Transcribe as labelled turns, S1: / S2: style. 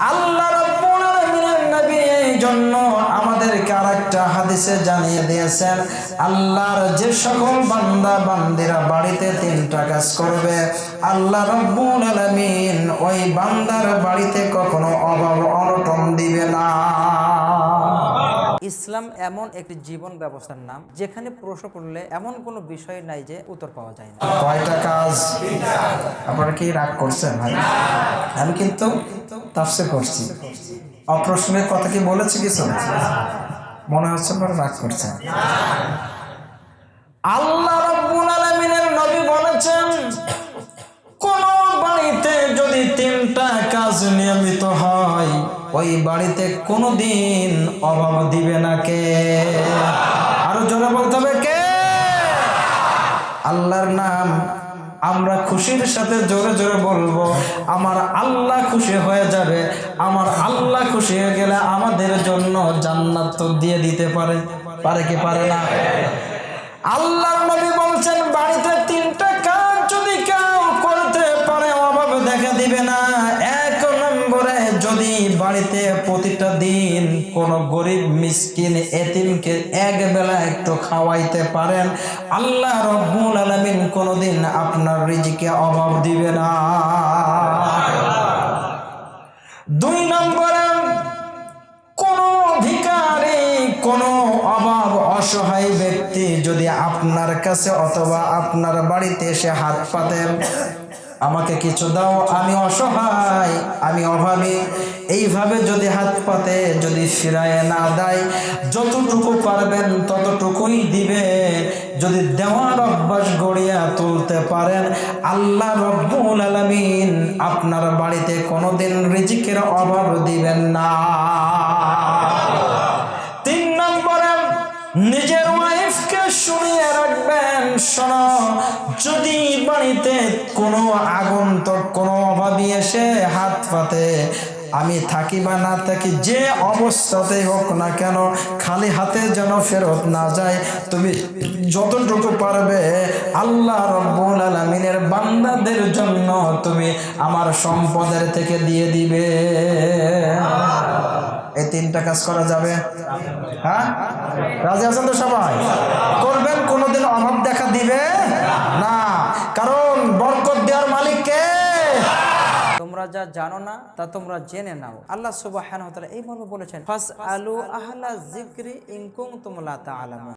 S1: আল্লাহ এই জন্য আমাদেরকে হাদিসে জানিয়ে দিয়েছেন, আল্লাহর যে বান্দা বান্দিরা বাড়িতে তিনটা কাজ করবে, আল্লাহ রাব্বুল ওই বান্দার বাড়িতে কখনো অভাব
S2: ইসলাম এমন একটি জীবন ব্যবস্থার নাম, যেখানে প্রশ্ন করলে এমন কোনো বিষয় নাই যে উত্তর পাওয়া যায় না।
S1: কয়টা কাজ আপনারা কি রাগ করছেন আমি কিন্তু তাফসে করছি অপ্রশ্নের কথা কি বলেছি কিছু? মনে হচ্ছে আপনারা রাগ করছেন। আল্লাহ নবী বলেছেন, কোন বাড়িতে যদি তিনটা কাজ হয় ওই বাড়িতে কোনোদিন অভাব দিবে না কে? আরও জোরে বলতে হবে কে? আল্লাহর নাম আমরা খুশির সাথে জোরে জোরে বলব। আমার আল্লাহ খুশি হয়ে যাবে। আমার আল্লাহ খুশি হয়ে গেলে আমাদের জন্য জান্নাত তো দিয়ে দিতে পারে। পারে কি পারে না? আল্লাহর নবী বলছেন, বাড়িতে তিনটা যদি বাড়িতে প্রতিটা দিন কোন গরিব মিসকিন এতিমকে এক বেলা একটু খাওয়াইতে পারেন, আল্লাহ রব্বুল আলামিন কোনোদিন আপনার রিজিকে অভাব দিবে না। দুই নম্বরে, কোন ভিখারি, কোন অভাব অসহায় ব্যক্তি যদি আপনার কাছে অথবা আপনার বাড়িতে এসে হাত পাতেন আমাকে কিছু দাও, আমি অসহায়, আমি অভাবী। এইভাবে যদি হাত পাতে, যদি ফিরায় না দেয়, যতটুকু পারবেন ততটুকুই দিবে। যদি দেওয়ার অভ্যাস গড়িয়া তুলতে পারেন, আল্লাহ রব্বুল আলামিন আপনার বাড়িতে কোনোদিন রিজিকের অভাব দিবেন না। শোনো, যদি বাড়িতে কোনো আগন্তক, কোনো অভাবী এসে হাত পাতে, আমি থাকি বা না থাকি, যে অবস্থাতেই হোক না কেন, খালি হাতে যেন ফেরত না যায়, তুমি যতটুকু পারবে, আল্লাহ রব্বুল আলমিনের বান্দাদের জন্য তুমি আমার সম্পদের থেকে দিয়ে দিবে। এই তিনটা কাজ করা যাবে। হ্যাঁ? রাজি আছেন তো সবাই? করবেন, কোনোদিন অভাব দেখা দিবে না। কারণ বরকত দেওয়ার মালিক কে?
S2: তোমরা যা জানো না, তা তোমরা জেনে নাও। আল্লাহ সুবাহ এই মর্মে বলেছেন ফাস আলু আহলা জিক্রি ইনকুম তোমলা তা তা'লামুন